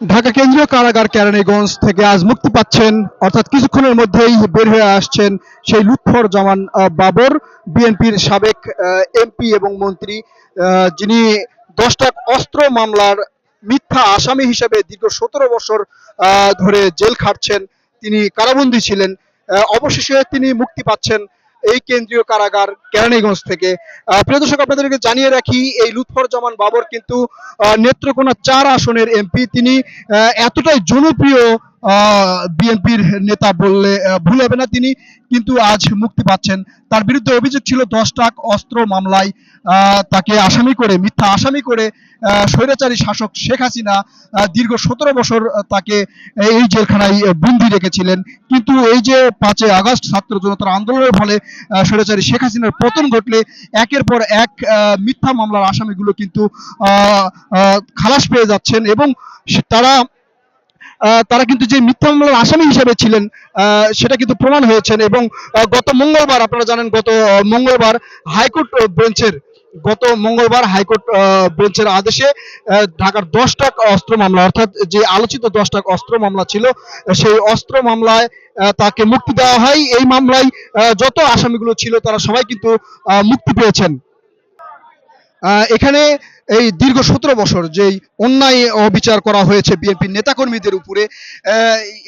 ঢাকা কেন্দ্রীয় কারাগার কেরানীগঞ্জ থেকে আজ মুক্তি পাচ্ছেন, অর্থাৎ কিছুক্ষণের মধ্যেই বের হয়ে আসছেন সেই লুৎফর জামান বাবর, বিএনপির সাবেক এমপি এবং মন্ত্রী যিনি দশটা অস্ত্র মামলার মিথ্যা আসামি হিসেবে দীর্ঘ সতেরো বছর ধরে জেল খাটছেন। তিনি কারাবন্দী ছিলেন। অবশেষে তিনি মুক্তি পাচ্ছেন। এই কেন্দ্রীয় কারাগার কেরানীগঞ্জ থেকে। প্রিয় দর্শক, আপনাদেরকে জানিয়ে রাখি, এই লুৎফর জামান বাবর কিন্তু নেত্রকোনা চার আসনের এমপি। তিনি এতটাই জনপ্রিয় বিএনপির নেতা বললে ভুল হবে না তিনি, কিন্তু আজ মুক্তি পাচ্ছেন। তার বিরুদ্ধে অভিযোগ ছিল দশ টাক অস্ত্র মামলায় তাকে আসামি করে, মিথ্যা আসামি করে স্বৈরাচারী শাসক শেখ হাসিনা দীর্ঘ সতেরো বছর তাকে এই জেলখানায় বন্দি রেখেছিলেন। কিন্তু এই যে পাঁচই আগস্ট ছাত্র জনতার আন্দোলনের ফলে স্বৈরাচারী শেখ হাসিনার পতন ঘটলে, একের পর এক মিথ্যা মামলার আসামিগুলো কিন্তু খালাস পেয়ে যাচ্ছেন এবং তারা তারা কিন্তু যে মিথ্যা মামলার আসামি হিসেবে ছিলেন সেটা কিন্তু প্রমাণ হয়েছেন এবং গত মঙ্গলবার, আপনারা জানেন গত মঙ্গলবার হাইকোর্ট বেঞ্চের, গত মঙ্গলবার হাইকোর্ট বেঞ্চের আদেশে ঢাকার দশটা অস্ত্র মামলা, অর্থাৎ যে আলোচিত দশটা অস্ত্র মামলা ছিল, সেই অস্ত্র মামলায় তাকে মুক্তি দেওয়া হয়। এই মামলায় যত আসামিগুলো ছিল, তারা সবাই কিন্তু মুক্তি পেয়েছেন। এখানে এই দীর্ঘ সতেরো বছর যেই অন্যায় অবিচার করা হয়েছে বিএনপির নেতাকর্মীদের উপরে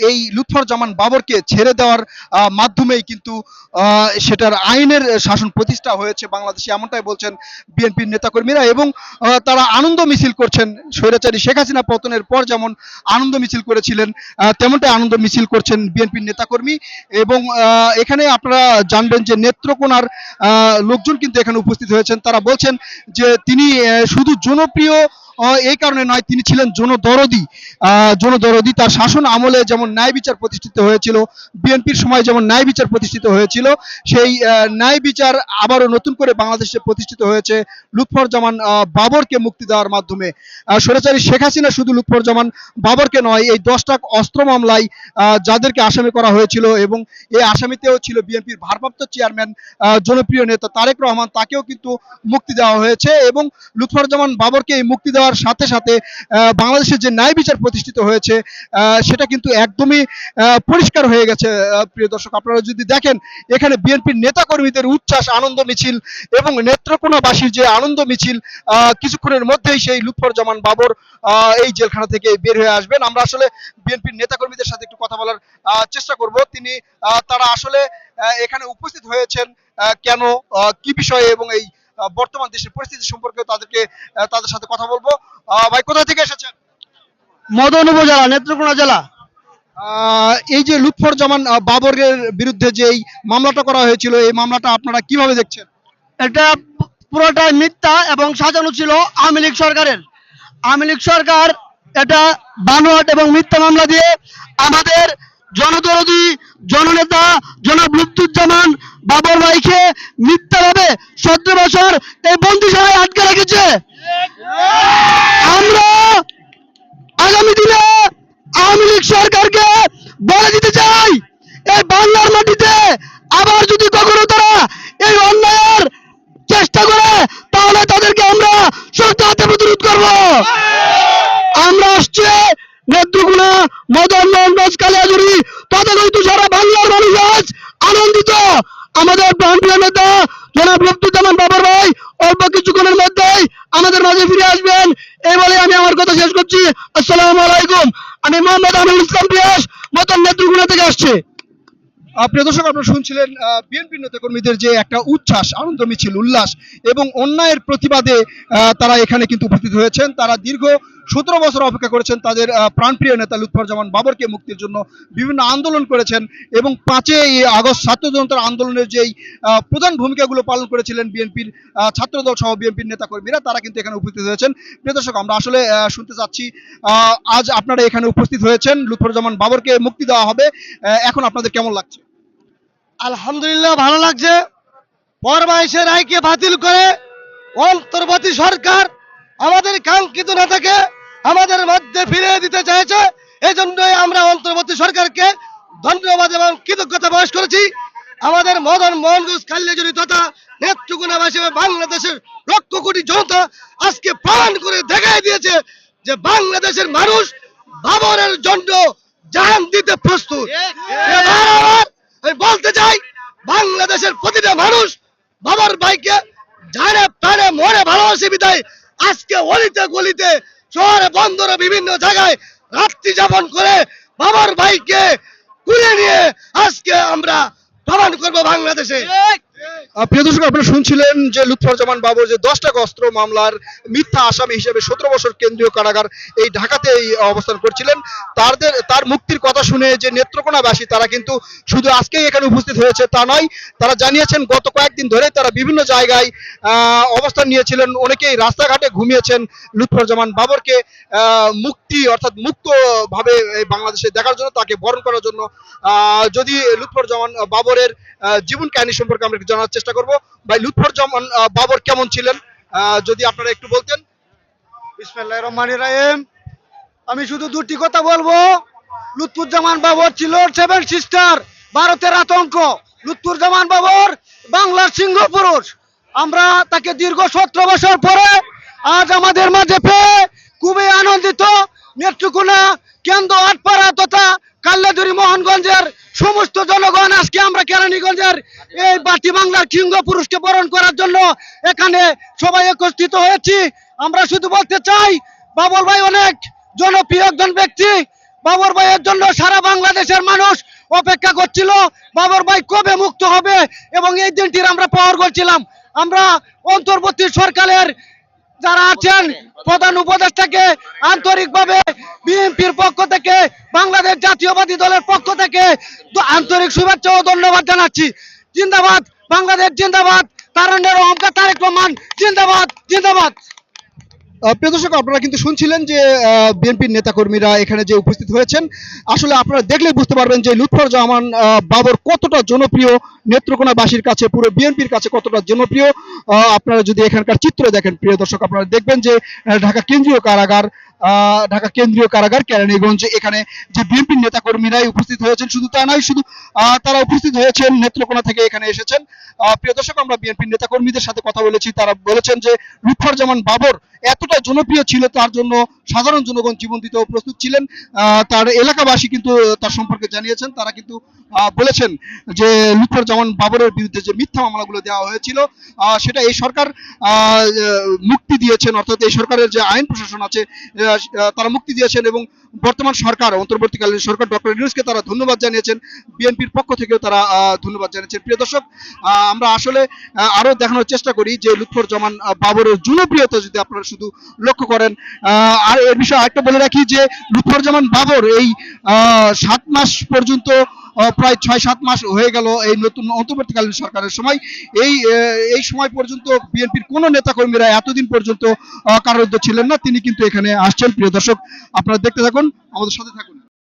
এই লুৎফর জামান বাবরকে ছেড়ে দেওয়ার মাধ্যমেই কিন্তু সেটার আইনের শাসন প্রতিষ্ঠা হয়েছে বাংলাদেশে এমনটাই বলছেন বিএনপির নেতাকর্মীরা এবং তারা আনন্দ মিছিল করছেন স্বৈরাচারী শেখ হাসিনা পতনের পর যেমন আনন্দ মিছিল করেছিলেন তেমনটাই আনন্দ মিছিল করছেন বিএনপির নেতাকর্মী এবং এখানে আপনারা জানবেন যে নেত্রকোনার লোকজন কিন্তু এখানে উপস্থিত হয়েছেন। তারা বলছেন যে তিনি আহ, শুধু জনপ্রিয় এই কারণে নয় তিনি ছিলেন জনদরদি। আহ, জনদরদি তার শাসন আমলে যেমন ন্যায় বিচার প্রতিষ্ঠিত হয়েছিল বিএনপির সময় যেমন ন্যায় বিচার প্রতিষ্ঠিত হয়েছিল সেই ন্যায় বিচার আবারও নতুন করে বাংলাদেশে প্রতিষ্ঠিত হয়েছে লুৎফর জামান বাবরকে মুক্তি দেওয়ার মাধ্যমে। স্বৈরাচারী শেখ হাসিনা শুধু লুৎফর জামান বাবরকে নয় এই দশটা অস্ত্র মামলায় যাদেরকে আসামি করা হয়েছিল এবং এই আসামিতেও ছিল বিএনপির ভারপ্রাপ্ত চেয়ারম্যান জনপ্রিয় নেতা তারেক রহমান তাকেও কিন্তু মুক্তি দেওয়া হয়েছে এবং লুৎফর জামান বাবরকে এই মুক্তি দেওয়ার সাথে সাথে আহ, বাংলাদেশে যে ন্যায় বিচার প্রতিষ্ঠিত হয়েছে সেটা কিন্তু একদমই পরিষ্কার হয়ে গেছে প্রিয় দর্শক। আপনারা যদি দেখেন এখানে বিএনপির নেতাকর্মীদের উচ্ছ্বাস আনন্দ মিছিল এবং নেত্রকোনাবাসীর যে আনন্দ মিছিল কিছুক্ষণের মধ্যেই সেই লুৎফর জামান বাবর এই জেলখানা থেকে বের হয়ে আসবেন। আমরা আসলে বিএনপির নেতাকর্মীদের সাথে একটু কথা বলার চেষ্টা করব। তিনি তারা আসলে এখানে উপস্থিত হয়েছেন কেন কি বিষয়ে এবং এই বর্তমান দেশের পরিস্থিতি সম্পর্কে তাদেরকে তাদের সাথে কথা বলব। ভাই কোথা থেকে এসেছেন? মদন উপজেলা নেত্রকোনা জেলা। এই যে লুৎফর জামান বাবরের বিরুদ্ধে যে এই মামলাটা করা হয়েছিল এই মামলাটা আপনারা কীভাবে দেখছেন? এটা পুরোটাই মিথ্যা এবং সাজানো ছিল আওয়ামী লীগ সরকারের। আওয়ামী লীগ সরকার এটা বানোয়াট এবং মিথ্যা মামলা দিয়ে আমাদের জনদরদি জননেতা জনাব লুৎফুজ্জামান বাবর ভাইকে মিথ্যাভাবে সতেরো বছর এই বন্দিশালায় আটকে রেখেছে আমরা আগামী দিনে আওয়ামী লীগ সরকারকে বলে দিতে চাই এই বাংলার মাটিতে আবার যদি কখনো তারা এই অন্যায়ের চেষ্টা করে তাহলে তাদেরকে আমরা শক্ত হাতে প্রতিরোধ করব আমরা আসছে নেত্রকোনা মদন মোহনগঞ্জ কালিয়াজুড়ি তথাকথিত সারা বাংলার মানুষ আজ আনন্দিত আমাদের প্রাণপ্রিয় নেতা জনাব লুৎফুজ্জামান বাবর ভাই অল্প কিছুক্ষণের মধ্যেই আমাদের ফিরে আসবেন। এই বলে আমি আমার কথা শেষ করছি। আসসালামু আলাইকুম। আমি মোহাম্মদ আমিনুল ইসলাম পিয়াস মতন নেত্রকোনা থেকে আসছে। প্রিয় দর্শক, আপনারা শুনছিলেন বিএনপি নেতাকর্মীদের যে একটা উচ্ছ্বাস, আনন্দ, মিছিল, উল্লাস এবং অন্যায়ের প্রতিবাদে তারা এখানে কিন্তু উপস্থিত হয়েছেন। তারা দীর্ঘ সতেরো বছর অপেক্ষা করেছেন তাদের প্রাণপ্রিয় নেতা লুৎফর জামান বাবরকে মুক্তির জন্য। বিভিন্ন আন্দোলন করেছেন এবং পাঁচই আগস্ট ছাত্র জনতার আন্দোলনের যেই প্রধান ভূমিকাগুলো পালন করেছিলেন বিএনপির ছাত্রদল সহ বিএনপির নেতাকর্মীরা, তারা কিন্তু এখানে উপস্থিত হয়েছেন। প্রিয় দর্শক, আমরা আসলে শুনতে চাচ্ছি আজ আপনারা এখানে উপস্থিত হয়েছেন। লুৎফর জামান বাবরকে মুক্তি দেওয়া হবে। এখন আপনাদের কেমন লাগছে? আলহামদুলিল্লাহ ভালো লাগছে। ফরমাইশের রায়কে বাতিল করে অন্তর্বর্তী সরকার আমাদের কাঙ্ক্ষিত নেতাকে আমাদের মধ্যে ফিরিয়ে দিতে চাইছে এই জন্যই আমরা অন্তর্বর্তী সরকারকে ধন্যবাদ এবং কৃতজ্ঞতা প্রকাশ করেছি। আমাদের মদন মোহনগঞ্জ কাল্যাজুরি তথা নেত্রকোনাবাসী বাংলাদেশের লক্ষ কোটি জনতা আজকে প্রমাণ করে দেখাই দিয়েছে যে বাংলাদেশের মানুষ বাবরের জন্য জান দিতে প্রস্তুত। আমি বলতে চাই, বাংলাদেশের প্রতিটা মানুষ বাবার ভাইকে জানে প্রাণে মনে ভালোবাসে বিদায় আজকে অলিতে গলিতে শহরে বন্দরে বিভিন্ন জায়গায় রাত্রি যাপন করে বাবার ভাইকে কুড়ে নিয়ে আজকে আমরা প্রমাণ করব বাংলাদেশে। প্রিয় দর্শক, আপনারা শুনছিলেন যে যে অস্ত্র মামলার মিথ্যা আসামি হিসেবে সতেরো বছর কেন্দ্রীয় কারাগার এই অবস্থান করছিলেন। তাদের তার মুক্তির কথা শুনে যে নেত্রকোনাবাসী, তারা কিন্তু শুধু আজকেই এখানে উপস্থিত হয়েছে তা নয়, তারা জানিয়েছেন গত কয়েকদিন ধরে তারা বিভিন্ন জায়গায় অবস্থান নিয়েছিলেন। অনেকেই রাস্তাঘাটে ঘুমিয়েছেন। লুৎফরজামান বাবরকে মুক্তি অর্থাৎ মুক্ত ভাবে বাংলাদেশে দেখার জন্য, তাকে বরণ করার জন্য যদি লুৎফরজামান বাবরের জীবন কাহিনী সম্পর্কে আমরা জানার চেষ্টা করব। ভাই লুৎফরজামান আহ, বাবর কেমন ছিলেন? যদি আপনারা একটু বলতেন। বিসমিল্লাহ রহমান রাহিম। আমি শুধু দুটি কথা বলব। লুৎফুজ্জামান বাবর ছিল সেভেন সিস্টার ভারতের আতঙ্ক। লুৎফুজ্জামান বাবর বাংলার সিংহ পুরুষ। আমরা তাকে দীর্ঘ সতেরো বছর পরে আজ আমাদের মাঝে পেয়ে খুবই আনন্দিত। নেত্রকোনা কেন্দ্র আটপাড়া তথা কাল্লাদুরি মোহনগঞ্জের সমস্ত জনগণ আজকে আমরা কেরানীগঞ্জের এই বাটি বাংলার সিংহ পুরুষকে বরণ করার জন্য এখানে সবাই একত্রিত হয়েছি। আমরা শুধু বলতে চাই বাবর ভাই অনেক জনপ্রিয় একজন ব্যক্তি। বাবর ভাইয়ের জন্য সারা বাংলাদেশের মানুষ অপেক্ষা করছিল বাবর ভাই কবে মুক্ত হবে এবং এই দিনটির আমরা পাওয়ার করছিলাম আমরা অন্তর্বর্তী সরকারের যারা আছেন, প্রধান উপদেষ্টাকে আন্তরিকভাবে বিএনপির পক্ষ থেকে বাংলাদেশ জাতীয়বাদী দলের পক্ষ থেকে আন্তরিক শুভেচ্ছা ও ধন্যবাদ জানাচ্ছি। জিন্দাবাদ, বাংলাদেশ জিন্দাবাদ তারণ্যের অহংকার তারেক রহমান, জিন্দাবাদ জিন্দাবাদ। প্রিয় দর্শক, আপনারা কিন্তু শুনছিলেন যে বিএনপির নেতাকর্মীরা এখানে যে উপস্থিত হয়েছেন। আসলে আপনারা দেখলে বুঝতে পারবেন যে লুৎফর জামান বাবর কতটা জনপ্রিয়, নেত্রকোনাবাসীর কাছে, পুরো বিএনপির কাছে কতটা জনপ্রিয়। আপনারা যদি এখানকার চিত্র দেখেন, প্রিয় দর্শক, আপনারা দেখবেন যে ঢাকা কেন্দ্রীয় কারাগার ঢাকা কেন্দ্রীয় কারাগার, কেরানীগঞ্জ। এখানে যে বিএনপির নেতাকর্মীরাই উপস্থিত হয়েছেন, শুধু তা নয়, শুধু তারা উপস্থিত হয়েছেন নেত্রকোনা থেকে এখানে এসেছেন। প্রিয় দর্শক, আমরা বিএনপির নেতাকর্মীদের সাথে কথা বলেছি। তারা বলেছেন যে লুৎফরজামান বাবর এতটা জনপ্রিয় ছিল, তার জন্য সাধারণ জনগণ জীবন দিতেও প্রস্তুত ছিলেন। তার এলাকাবাসী কিন্তু তার সম্পর্কে জানিয়েছেন, তারা কিন্তু বলেছেন যে লুৎফর জামান বাবরের বিরুদ্ধে যে মিথ্যা মামলাগুলো দেওয়া হয়েছিল সেটা এই সরকার মুক্তি দিয়েছেন, অর্থাৎ এই সরকারের যে আইন প্রশাসন আছে তারা মুক্তি দিয়েছেন এবং বর্তমান সরকার, অন্তর্বর্তীকালীন সরকার ডক্টর ইউনুসকে তারা ধন্যবাদ জানিয়েছেন। বিএনপির পক্ষ থেকেও তারা ধন্যবাদ জানিয়েছেন। প্রিয় দর্শক আমরা আসলে আরও আরও দেখানোর চেষ্টা করি যে লুৎফর জামান বাবরের জনপ্রিয়তা যদি আপনারা শুধু লক্ষ্য করেন আর এর বিষয়ে আরেকটা বলে রাখি যে লুৎফর জামান বাবর এই সাত মাস পর্যন্ত প্রায় ছয় সাত মাস হয়ে গেল এই নতুন অন্তর্বর্তীকালীন সরকারের সময়। এই এই সময় পর্যন্ত বিএনপির কোনো নেতাকর্মীরা এতদিন পর্যন্ত কারারুদ্ধ ছিলেন না, তিনি কিন্তু এখানে আসছেন। প্রিয় দর্শক, আপনারা দেখতে থাকুন, আমাদের সাথে থাকুন।